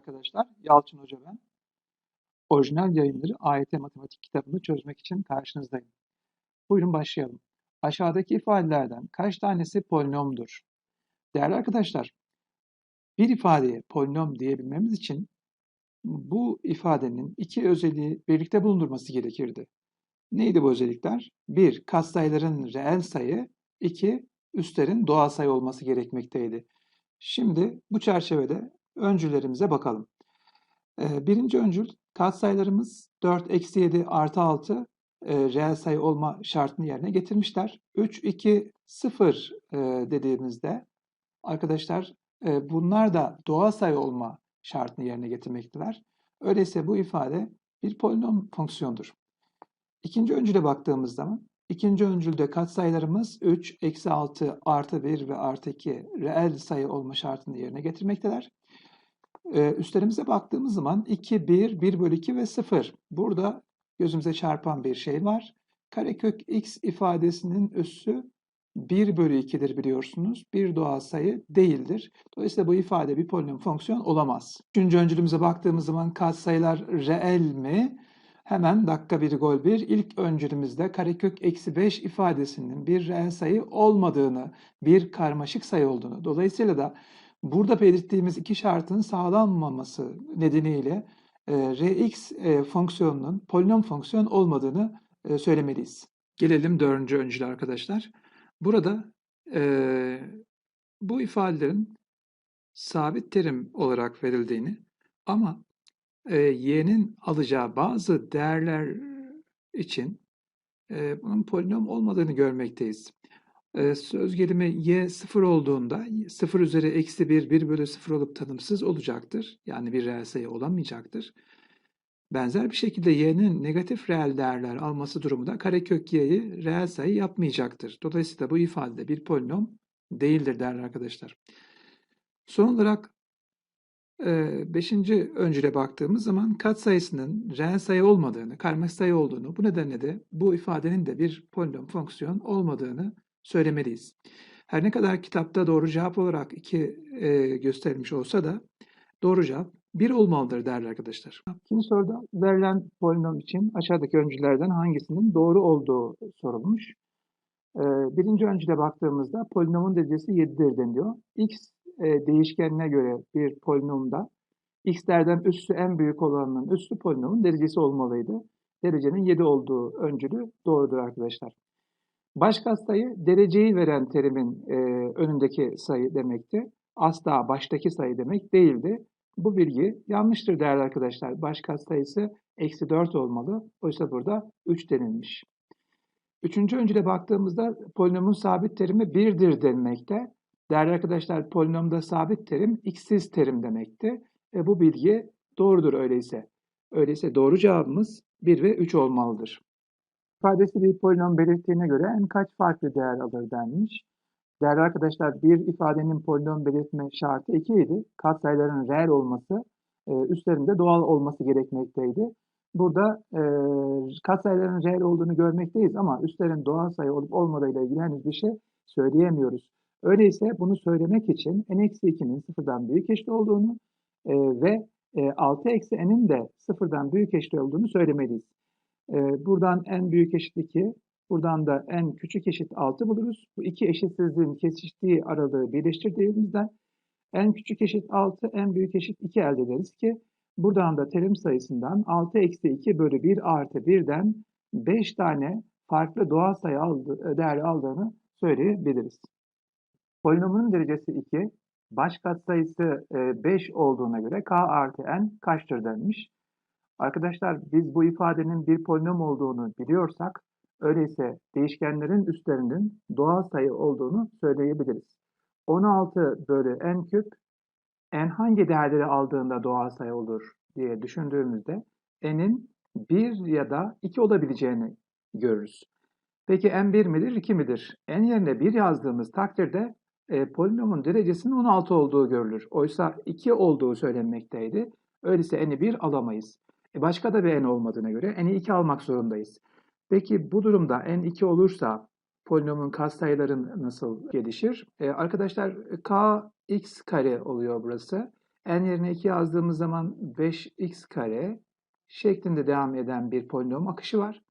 arkadaşlar. Yalçın Hoca ben. Orijinal yayınları AYT Matematik kitabını çözmek için karşınızdayım. Buyurun başlayalım. Aşağıdaki ifadelerden kaç tanesi polinomdur? Değerli arkadaşlar, bir ifadeye polinom diyebilmemiz için bu ifadenin iki özelliği birlikte bulundurması gerekirdi. Neydi bu özellikler? Bir, katsayıların reel sayı, iki, üstlerin doğal sayı olması gerekmekteydi. Şimdi bu çerçevede öncüllerimize bakalım. Ee, birinci öncül katsayılarımız 4, eksi 7 artı 6 e, reel sayı olma şartını yerine getirmişler. 3, 2, 0 e, dediğimizde arkadaşlar e, bunlar da doğal sayı olma şartını yerine getirmekteler. Öyleyse bu ifade bir polinom fonksiyondur. İkinci öncüle baktığımız zaman ikinci öncülde katsayılarımız 3, eksi 6, artı 1 ve artı 2 reel sayı olma şartını yerine getirmekteler. Üstlerimize baktığımız zaman 2, 1, 1 bölü 2 ve 0. Burada gözümüze çarpan bir şey var. Karekök x ifadesinin üssü 1 bölü 2'dir biliyorsunuz. Bir doğal sayı değildir. Dolayısıyla bu ifade bir polinom fonksiyon olamaz. Üçüncü öncülümüze baktığımız zaman katsayılar reel mi? Hemen dakika bir gol bir ilk öncülümüzde karekök eksi 5 ifadesinin bir reel sayı olmadığını, bir karmaşık sayı olduğunu. Dolayısıyla da burada belirttiğimiz iki şartın sağlanmaması nedeniyle e, Rx e, fonksiyonunun polinom fonksiyon olmadığını e, söylemeliyiz. Gelelim dördüncü öncüle arkadaşlar. Burada bu ifadelerin sabit terim olarak verildiğini ama e, y'nin alacağı bazı değerler için bunun polinom olmadığını görmekteyiz. Söz gelimi y sıfır olduğunda 0 üzeri eksi 1, 1 bölü 0 olup tanımsız olacaktır. Yani bir reel sayı olamayacaktır. Benzer bir şekilde y'nin negatif reel değerler alması durumunda karekök y'yi reel sayı yapmayacaktır. Dolayısıyla bu ifade bir polinom değildir değerli arkadaşlar. Son olarak Beşinci öncüle baktığımız zaman katsayısının reel sayı olmadığını, karmaşık sayı olduğunu, bu nedenle de bu ifadenin de bir polinom fonksiyon olmadığını söylemeliyiz. Her ne kadar kitapta doğru cevap olarak iki e, gösterilmiş olsa da doğru cevap bir olmalıdır değerli arkadaşlar. İkinci soruda verilen polinom için aşağıdaki öncülerden hangisinin doğru olduğu sorulmuş. E, birinci öncüle baktığımızda polinomun derecesi 7'dir deniliyor. x e, değişkenine göre bir polinomda x'lerden üssü en büyük olanının üssü polinomun derecesi olmalıydı. Derecenin 7 olduğu öncülü doğrudur arkadaşlar. Baş katsayı dereceyi veren terimin e, önündeki sayı demekti. Asla baştaki sayı demek değildi. Bu bilgi yanlıştır değerli arkadaşlar. Baş katsayısı eksi 4 olmalı. Oysa burada 3 denilmiş. Üçüncü öncüle baktığımızda polinomun sabit terimi 1'dir denmekte. Değerli arkadaşlar polinomda sabit terim x'siz terim demekti. E, bu bilgi doğrudur öyleyse. Öyleyse doğru cevabımız 1 ve 3 olmalıdır. İfadesi bir polinom belirttiğine göre en kaç farklı değer alır denmiş. Değerli arkadaşlar bir ifadenin polinom belirtme şartı 2 idi. Katsayıların reel olması, e, üstlerinde doğal olması gerekmekteydi. Burada e, katsayıların reel olduğunu görmekteyiz ama üstlerin doğal sayı olup olmadığıyla ilgili henüz bir şey söyleyemiyoruz. Öyleyse bunu söylemek için n-2'nin sıfırdan büyük eşit olduğunu e, ve e, 6 eksi n'in de sıfırdan büyük eşit olduğunu söylemeliyiz. E, buradan n büyük eşit 2, buradan da n küçük eşit 6 buluruz. Bu iki eşitsizliğin kesiştiği aralığı birleştirdiğimizde n küçük eşit 6, n büyük eşit 2 elde ederiz ki buradan da terim sayısından 6 eksi 2 bölü 1 artı 1'den 5 tane farklı doğal sayı aldı, değerli aldığını söyleyebiliriz. Polinomun derecesi 2, baş katsayısı 5 e, olduğuna göre k artı n kaçtır denmiş. Arkadaşlar biz bu ifadenin bir polinom olduğunu biliyorsak, öyleyse değişkenlerin üstlerinin doğal sayı olduğunu söyleyebiliriz. 16 bölü n küp, n hangi değerleri aldığında doğal sayı olur diye düşündüğümüzde n'in 1 ya da 2 olabileceğini görürüz. Peki n 1 midir, 2 midir? n yerine 1 yazdığımız takdirde e, polinomun derecesinin 16 olduğu görülür. Oysa 2 olduğu söylenmekteydi. Öyleyse n'i 1 alamayız. E, başka da bir n olmadığına göre n'i 2 almak zorundayız. Peki bu durumda n 2 olursa polinomun katsayıların nasıl gelişir? E, arkadaşlar k x kare oluyor burası. n yerine 2 yazdığımız zaman 5x kare şeklinde devam eden bir polinom akışı var.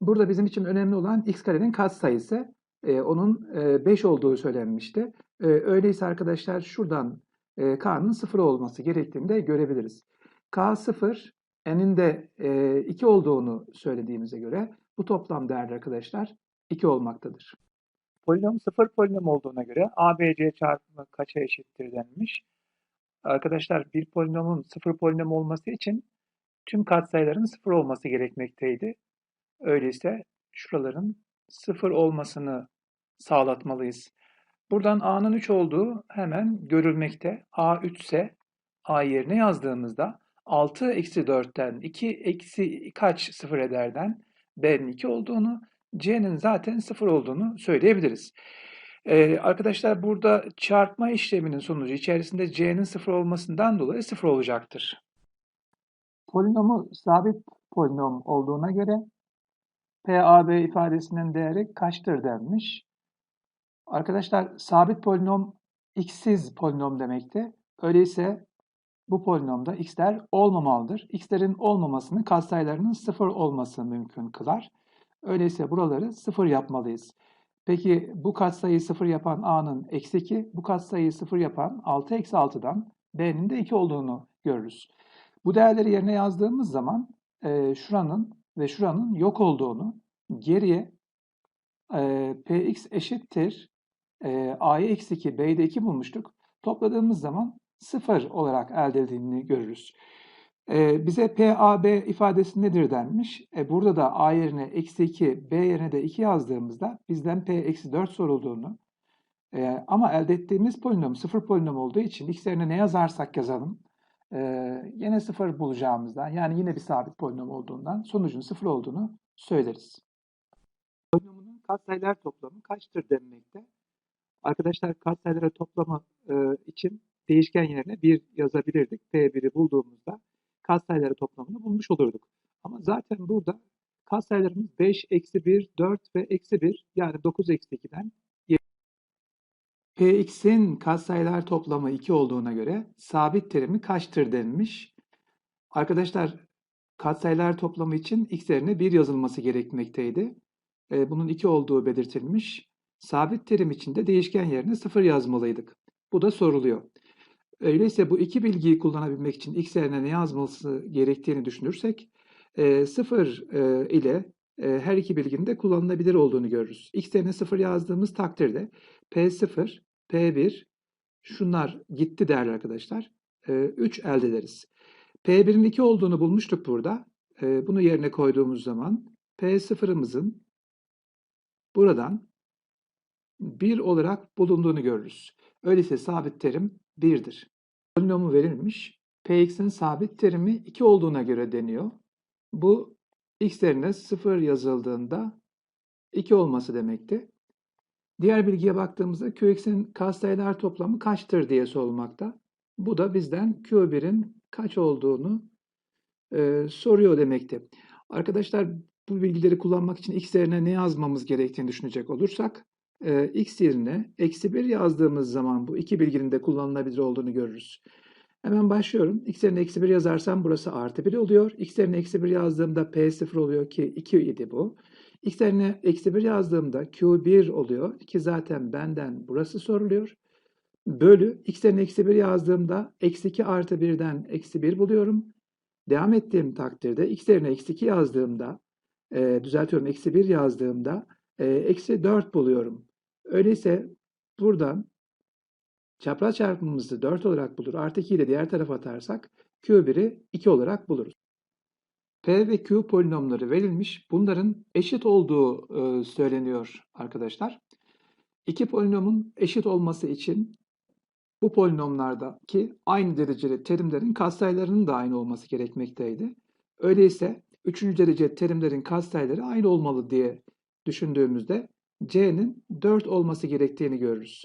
Burada bizim için önemli olan x karenin katsayısı. E, onun e, 5 olduğu söylenmişti. E, öyleyse arkadaşlar şuradan e, k'nın 0 olması gerektiğini de görebiliriz. k 0, n'in de e, 2 olduğunu söylediğimize göre bu toplam değerli arkadaşlar 2 olmaktadır. Polinom sıfır polinom olduğuna göre ABC çarpımı kaça eşittir denilmiş. Arkadaşlar bir polinomun sıfır polinom olması için tüm katsayıların sıfır olması gerekmekteydi. Öyleyse şuraların sıfır olmasını sağlatmalıyız. Buradan a'nın 3 olduğu hemen görülmekte. a 3 ise a yerine yazdığımızda 6 eksi 4'ten 2 eksi kaç sıfır ederden b'nin 2 olduğunu, c'nin zaten 0 olduğunu söyleyebiliriz. Ee, arkadaşlar burada çarpma işleminin sonucu içerisinde c'nin 0 olmasından dolayı 0 olacaktır. Polinomu sabit polinom olduğuna göre PAB ifadesinin değeri kaçtır denmiş. Arkadaşlar sabit polinom x'siz polinom demekti. Öyleyse bu polinomda x'ler olmamalıdır. x'lerin olmamasını katsayılarının sıfır olması mümkün kılar. Öyleyse buraları sıfır yapmalıyız. Peki bu katsayıyı sıfır yapan a'nın eksi 2, bu katsayıyı sıfır yapan 6 eksi 6'dan b'nin de 2 olduğunu görürüz. Bu değerleri yerine yazdığımız zaman e, şuranın ve şuranın yok olduğunu geriye e, px eşittir e, a'ya eksi 2 b'yi de 2 bulmuştuk. Topladığımız zaman 0 olarak elde edildiğini görürüz. E, bize PAB ifadesi nedir denmiş. E, burada da a yerine eksi 2, b yerine de 2 yazdığımızda bizden p eksi 4 sorulduğunu e, ama elde ettiğimiz polinom sıfır polinom olduğu için x yerine ne yazarsak yazalım e, yine sıfır bulacağımızdan yani yine bir sabit polinom olduğundan sonucun sıfır olduğunu söyleriz. Polinomunun katsayılar toplamı kaçtır denmekte. Arkadaşlar katsayıları toplamı e, için değişken yerine 1 yazabilirdik. P1'i bulduğumuzda katsayıları toplamını bulmuş olurduk. Ama zaten burada katsayılarımız 5, eksi 1, 4 ve eksi 1 yani 9 eksi 2'den Px'in katsayılar toplamı 2 olduğuna göre sabit terimi kaçtır denilmiş. Arkadaşlar katsayılar toplamı için x yerine 1 yazılması gerekmekteydi. E, bunun 2 olduğu belirtilmiş. Sabit terim için de değişken yerine 0 yazmalıydık. Bu da soruluyor. Öyleyse bu iki bilgiyi kullanabilmek için x yerine ne yazması gerektiğini düşünürsek e, 0 e, ile e, her iki bilginin de kullanılabilir olduğunu görürüz. x yerine 0 yazdığımız takdirde P0, P1 şunlar gitti değerli arkadaşlar. E, 3 elde ederiz. P1'in 2 olduğunu bulmuştuk burada. E, bunu yerine koyduğumuz zaman P0'ımızın buradan 1 olarak bulunduğunu görürüz. Öyleyse sabit terim 1'dir. Polinomu verilmiş. Px'in sabit terimi 2 olduğuna göre deniyor. Bu x yerine 0 yazıldığında 2 olması demekti. Diğer bilgiye baktığımızda Qx'in katsayılar toplamı kaçtır diye sorulmakta. Bu da bizden Q1'in kaç olduğunu e, soruyor demekti. Arkadaşlar bu bilgileri kullanmak için x yerine ne yazmamız gerektiğini düşünecek olursak e, x yerine eksi 1 yazdığımız zaman bu iki bilginin de kullanılabilir olduğunu görürüz. Hemen başlıyorum. x yerine eksi 1 yazarsam burası artı 1 oluyor. x yerine eksi 1 yazdığımda p0 oluyor ki 2 idi bu. x yerine eksi 1 yazdığımda q1 oluyor ki zaten benden burası soruluyor. Bölü x yerine eksi 1 yazdığımda eksi 2 artı 1'den eksi 1 buluyorum. Devam ettiğim takdirde x yerine eksi 2 yazdığımda e, düzeltiyorum eksi 1 yazdığımda e, eksi 4 buluyorum. Öyleyse buradan çapraz çarpımımızı 4 olarak bulur. Artı 2 ile diğer tarafa atarsak Q1'i 2 olarak buluruz. P ve Q polinomları verilmiş. Bunların eşit olduğu e, söyleniyor arkadaşlar. İki polinomun eşit olması için bu polinomlardaki aynı dereceli terimlerin katsayılarının da aynı olması gerekmekteydi. Öyleyse üçüncü derece terimlerin katsayıları aynı olmalı diye düşündüğümüzde c'nin 4 olması gerektiğini görürüz.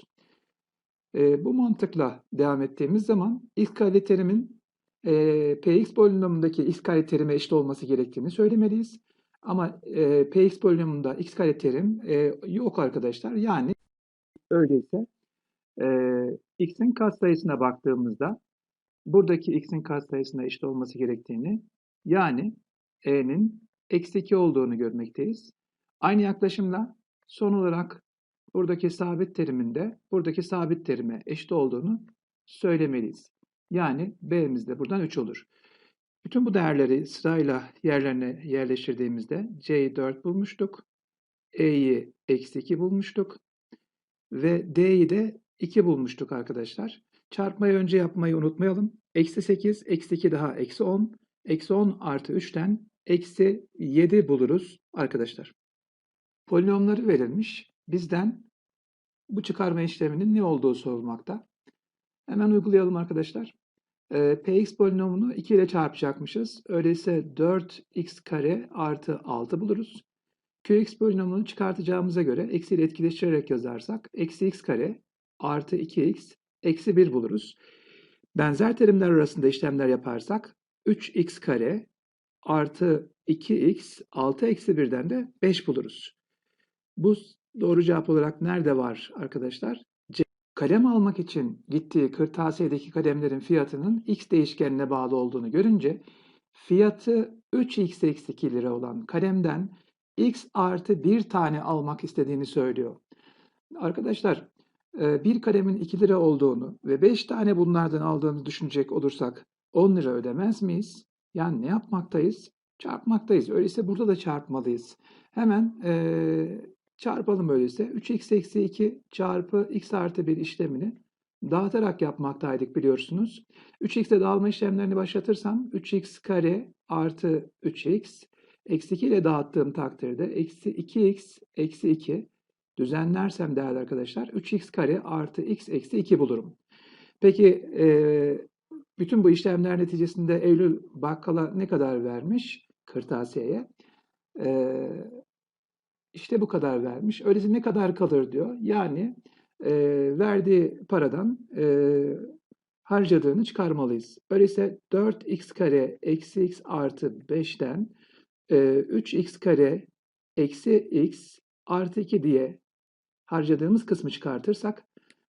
E, bu mantıkla devam ettiğimiz zaman ilk kare terimin e, px polinomundaki x kare terime eşit olması gerektiğini söylemeliyiz. Ama e, px polinomunda x kare terim e, yok arkadaşlar. Yani öyleyse e, x'in katsayısına baktığımızda buradaki x'in katsayısına eşit olması gerektiğini yani e'nin eksi 2 olduğunu görmekteyiz. Aynı yaklaşımla son olarak buradaki sabit teriminde buradaki sabit terime eşit olduğunu söylemeliyiz. Yani b'miz de buradan 3 olur. Bütün bu değerleri sırayla yerlerine yerleştirdiğimizde c'yi 4 bulmuştuk. e'yi eksi 2 bulmuştuk. Ve d'yi de 2 bulmuştuk arkadaşlar. Çarpmayı önce yapmayı unutmayalım. Eksi 8, eksi 2 daha eksi 10. Eksi 10 artı 3'ten eksi 7 buluruz arkadaşlar. Polinomları verilmiş. Bizden bu çıkarma işleminin ne olduğu sorulmakta. Hemen uygulayalım arkadaşlar. Ee, Px polinomunu 2 ile çarpacakmışız. Öyleyse 4x kare artı 6 buluruz. Qx polinomunu çıkartacağımıza göre eksiyle etkileştirerek yazarsak eksi x kare artı 2x eksi 1 buluruz. Benzer terimler arasında işlemler yaparsak 3x kare artı 2x 6 eksi 1'den de 5 buluruz. Bu doğru cevap olarak nerede var arkadaşlar? C. Kalem almak için gittiği kırtasiyedeki kalemlerin fiyatının x değişkenine bağlı olduğunu görünce fiyatı 3x eksi 2 lira olan kalemden x artı 1 tane almak istediğini söylüyor. Arkadaşlar e, bir kalemin 2 lira olduğunu ve 5 tane bunlardan aldığını düşünecek olursak 10 lira ödemez miyiz? Yani ne yapmaktayız? Çarpmaktayız. Öyleyse burada da çarpmalıyız. Hemen e, çarpalım öyleyse. 3x eksi 2 çarpı x artı 1 işlemini dağıtarak yapmaktaydık biliyorsunuz. 3x'e dağılma işlemlerini başlatırsam 3x kare artı 3x eksi 2 ile dağıttığım takdirde eksi 2x eksi 2 düzenlersem değerli arkadaşlar 3x kare artı x eksi 2 bulurum. Peki e, bütün bu işlemler neticesinde Eylül bakkala ne kadar vermiş kırtasiyeye? E, işte bu kadar vermiş. Öyleyse ne kadar kalır diyor. Yani e, verdiği paradan e, harcadığını çıkarmalıyız. Öyleyse 4x kare eksi x artı 5'ten e, 3x kare eksi x artı 2 diye harcadığımız kısmı çıkartırsak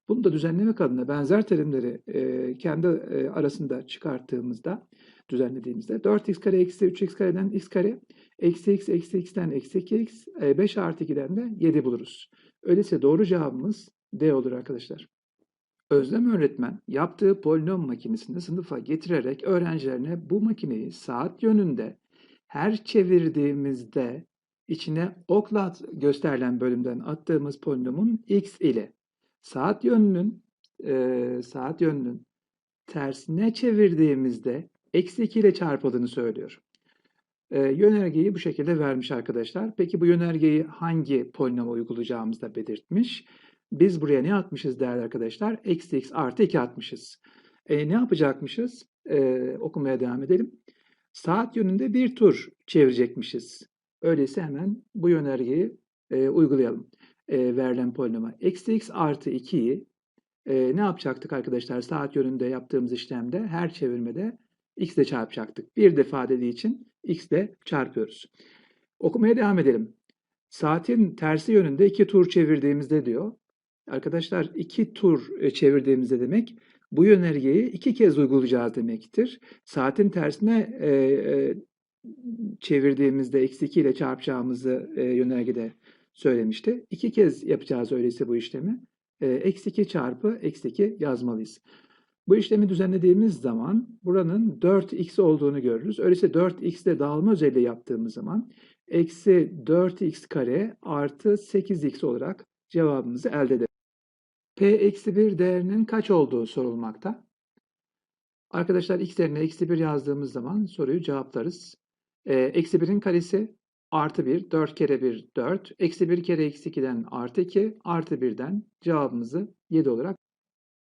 bunu da düzenlemek adına benzer terimleri e, kendi e, arasında çıkarttığımızda düzenlediğimizde 4x kare eksi 3x kareden x kare eksi x eksi x'ten eksi 2x e, 5 artı 2'den de 7 buluruz. Öyleyse doğru cevabımız D olur arkadaşlar. Özlem öğretmen yaptığı polinom makinesini sınıfa getirerek öğrencilerine bu makineyi saat yönünde her çevirdiğimizde içine okla gösterilen bölümden attığımız polinomun x ile saat yönünün e, saat yönünün tersine çevirdiğimizde eksi 2 ile çarpıldığını söylüyor. E, yönergeyi bu şekilde vermiş arkadaşlar. Peki bu yönergeyi hangi polinoma uygulayacağımızı da belirtmiş. Biz buraya ne atmışız değerli arkadaşlar? Eksi x artı 2 atmışız. E, ne yapacakmışız? E, okumaya devam edelim. Saat yönünde bir tur çevirecekmişiz. Öyleyse hemen bu yönergeyi e, uygulayalım. E, verilen polinoma. Eksi x artı 2'yi e, ne yapacaktık arkadaşlar? Saat yönünde yaptığımız işlemde her çevirmede x ile çarpacaktık. Bir defa dediği için x ile çarpıyoruz. Okumaya devam edelim. Saatin tersi yönünde iki tur çevirdiğimizde diyor. Arkadaşlar iki tur e, çevirdiğimizde demek bu yönergeyi iki kez uygulayacağız demektir. Saatin tersine e, e, çevirdiğimizde eksi 2 ile çarpacağımızı e, yönergede söylemişti. İki kez yapacağız öyleyse bu işlemi. E, eksi 2 çarpı eksi 2 yazmalıyız. Bu işlemi düzenlediğimiz zaman buranın 4x olduğunu görürüz. Öyleyse 4x ile dağılma özelliği yaptığımız zaman eksi 4x kare artı 8x olarak cevabımızı elde ederiz. P eksi 1 değerinin kaç olduğu sorulmakta. Arkadaşlar x yerine eksi 1 yazdığımız zaman soruyu cevaplarız. Ee, eksi 1'in karesi artı 1, 4 kere 1 4, eksi 1 kere eksi 2'den artı 2, artı 1'den cevabımızı 7 olarak